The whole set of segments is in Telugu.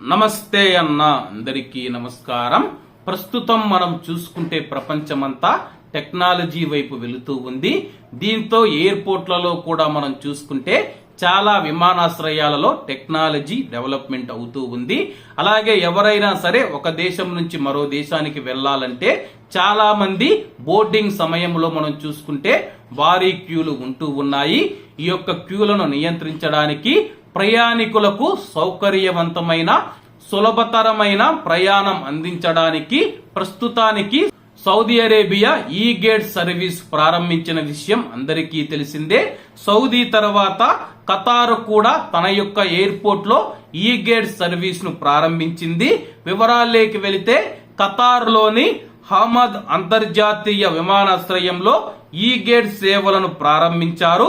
నమస్తే అన్న అందరికీ నమస్కారం. ప్రస్తుతం మనం చూసుకుంటే ప్రపంచమంతా టెక్నాలజీ వైపు వెళుతూ ఉంది. దీంతో ఎయిర్పోర్ట్లలో కూడా మనం చూసుకుంటే చాలా విమానాశ్రయాలలో టెక్నాలజీ డెవలప్మెంట్ అవుతూ ఉంది. అలాగే ఎవరైనా సరే ఒక దేశం నుంచి మరో దేశానికి వెళ్ళాలంటే చాలా మంది బోర్డింగ్ సమయంలో మనం చూసుకుంటే భారీ క్యూలు ఉంటూ ఉన్నాయి. ఈ యొక్క క్యూలను నియంత్రించడానికి ప్రయాణికులకు సౌకర్యవంతమైన సులభతరమైన ప్రయాణం అందించడానికి ప్రస్తుతానికి Saudi Arabia e gate service ప్రారంభించిన విషయం అందరికీ తెలిసిందే. సౌదీ తర్వాత ఖతార్ కూడా తన యొక్క ఎయిర్పోర్ట్లో ఈ గేట్ సర్వీస్ను ప్రారంభించింది. వివరాల్లోకి వెళితే ఖతార్లోని హమద్ అంతర్జాతీయ విమానాశ్రయంలో ఈ గేట్ సేవలను ప్రారంభించారు.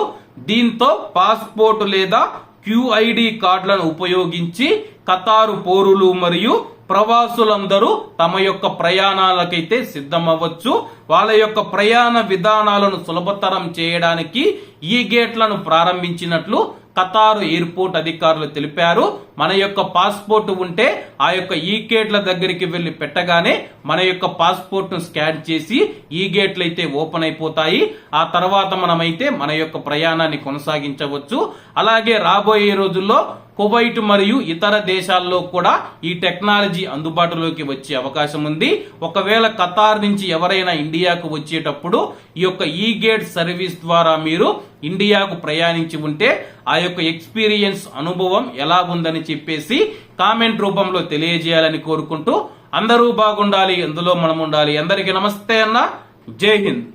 దీంతో పాస్పోర్ట్ లేదా క్యూఐడి కార్డులను ఉపయోగించి కతారు పౌరులు మరియు ప్రవాసులందరూ తమ యొక్క ప్రయాణాలకైతే సిద్ధమవ్వచ్చు. వాళ్ళ యొక్క ప్రయాణ విధానాలను సులభతరం చేయడానికి ఈ గేట్లను ప్రారంభించినట్లు ఖతారు ఎయిర్పోర్ట్ అధికారులు తెలిపారు. మన యొక్క పాస్పోర్ట్ ఉంటే ఆ యొక్క ఈ గేట్ల దగ్గరికి వెళ్ళి పెట్టగానే మన యొక్క పాస్పోర్ట్ను స్కాన్ చేసి ఈ గేట్లు అయితే ఓపెన్ అయిపోతాయి. ఆ తర్వాత మనమైతే మన యొక్క ప్రయాణాన్ని కొనసాగించవచ్చు. అలాగే రాబోయే రోజుల్లో కువైట్ మరియు ఇతర దేశాల్లో కూడా ఈ టెక్నాలజీ అందుబాటులోకి వచ్చే అవకాశం ఉంది. ఒకవేళ ఖతార్ నుంచి ఎవరైనా ఇండియాకు వచ్చేటప్పుడు ఈ యొక్క ఈ గేట్ సర్వీస్ ద్వారా మీరు ఇండియాకు ప్రయాణించి ఉంటే ఆ యొక్క ఎక్స్పీరియన్స్ అనుభవం ఎలా ఉందని చెప్పేసి కామెంట్ రూపంలో తెలియజేయాలని కోరుకుంటూ అందరూ బాగుండాలి ఎందులో మనం ఉండాలి అందరికీ నమస్తే అన్న. జై హింద్.